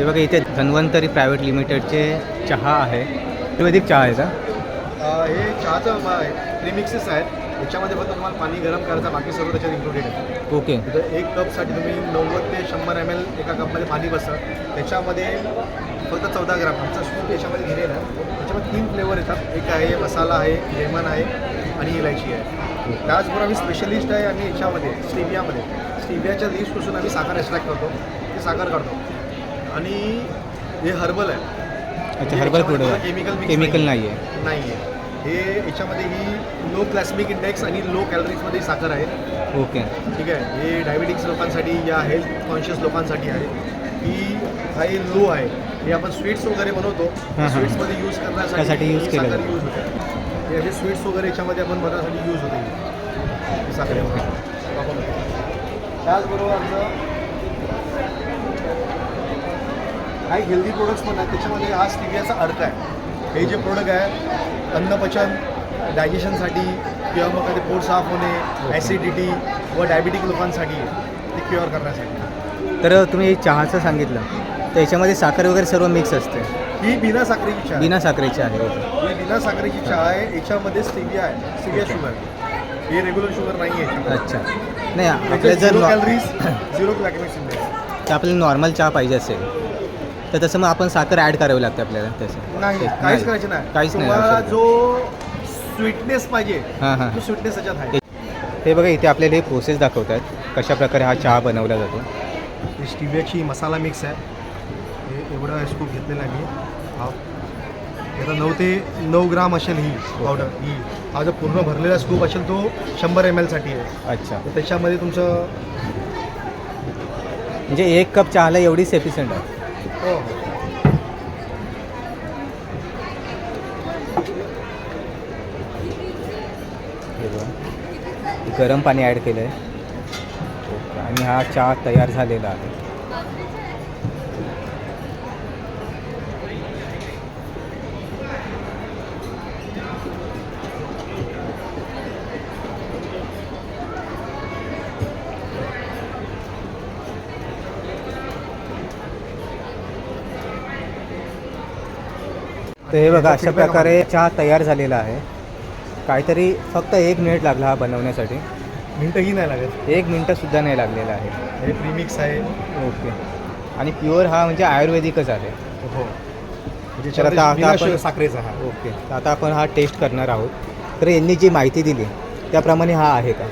हे बघा इथे धन्वंतरी प्रायव्हेट लिमिटेडचे चहा आहे. आयुर्वेदिक चहा आहे का? हे चहाचं प्रीमिक्सेस आहेत. याच्यामध्ये फक्त तुम्हाला पाणी गरम करायचं बाकी सर्व त्याच्यात इन्क्लुडेड आहे. ओके. तर एक कपसाठी तुम्ही नव्वद ते शंभर एम एल एका कपमध्ये पाणी बसतं त्याच्यामध्ये फक्त चौदा ग्राम. आमचा सूप याच्यामध्ये दिलेला आहे. त्याच्यामध्ये तीन फ्लेवर येतात. एक आहे मसाला आहे लेमन आहे आणि इलायची आहे. त्याचबरोबर आम्ही स्पेशलिस्ट आहे आम्ही याच्यामध्ये स्टिवियामध्ये स्टिवियाच्या लिस्टपासून आम्ही साखर एक्स्ट्रॅक्ट करतो. ते साखर काढतो. आणि हे हर्बल आहे. अच्छा हर्बल फूड केमिकल केमिकल नाही आहे नाही आहे हे याच्यामध्ये ही लो ग्लासमिक इंडेक्स आणि लो कॅलरीजमध्ये साखर आहे. ओके. ठीक आहे. हे डायबिटिक्स लोकांसाठी या हेल्थ कॉन्शियस लोकांसाठी आहे. ही काही लो आहे. हे आपण स्वीट्स वगैरे बनवतो. हां, हां. स्वीट्समध्ये यूज करण्यासाठी use ही केलं साखर जातं. यूज होते. हे असे स्वीट्स वगैरे याच्यामध्ये आपण बनवण्यासाठी यूज होते. ही. ही साखर वापरतो. त्याचबरोबर आमचं काही हेल्दी प्रोडक्ट्स पण आहेत त्याच्यामध्ये हा स्टिवियाचा अर्क आहे. हे जे प्रोडक्ट आहे अन्नपचन डायजेशनसाठी किंवा मग कधी पोट साफ होणे ॲसिडिटी व डायबिटिक लोकांसाठी. ते क्युअर करण्यासाठी. तर तुम्ही चहाचं सांगितलं. तर याच्यामध्ये साखर वगैरे सर्व मिक्स असते. ही बिना साखरेची चहा. बिना साखरेची आहे ही बिना साखरेची चहा आहे. याच्यामध्ये स्टिविया आहे. स्टिविया शुगर ही रेग्युलर शुगर नाही आहे अच्छा. नाही आपल्या जर कॅलरीज झिरो तर आपल्याला नॉर्मल चहा पाहिजे असेल. तर तसं मग आपण साखर ॲड करावी लागते आपल्याला. तसं. नाही काहीच करायचं नाही. काहीच नाही तुम्हाला. जो स्वीटनेस पाहिजे हां हां. तो स्वीटनेस त्याच्यात आहे. हे बघा इथे आपल्याला हे प्रोसेस दाखवत आहेत कशा प्रकारे हा चहा बनवला जातो. ही स्टिवियाची मसाला मिक्स आहे. हे एवढं स्कूप घेतलेलं आहे मी. हा. नऊ ते नऊ ग्राम असेल ही पावडर ही. हा जो पूर्ण भरलेला स्कूप असेल तो शंभर एम एलसाठी आहे. अच्छा. तर त्याच्यामध्ये तुमचं म्हणजे एक कप चहाला एवढी सेफिशियंट आहे. हो. गरम पाणी ॲड केलं आहे आणि हा चहा तयार झालेला आहे. तर हे बघा अशा प्रकारे चहा तयार झालेला आहे. काहीतरी फक्त एक मिनिट लागला हा बनवण्यासाठी. मिनटंही नाही लागत. एक मिनटंसुद्धा नाही लागलेला आहे. हे प्रीमिक्स आहे. ओके. आणि प्युअर हा म्हणजे आयुर्वेदिकच आहे. हो. तर आता- आता बिना आपण- शु- साखरेचा हा. ओके. तर आता आपण हा टेस्ट करणार आहोत. तर यांनी जी माहिती दिली त्याप्रमाणे हा आहे का?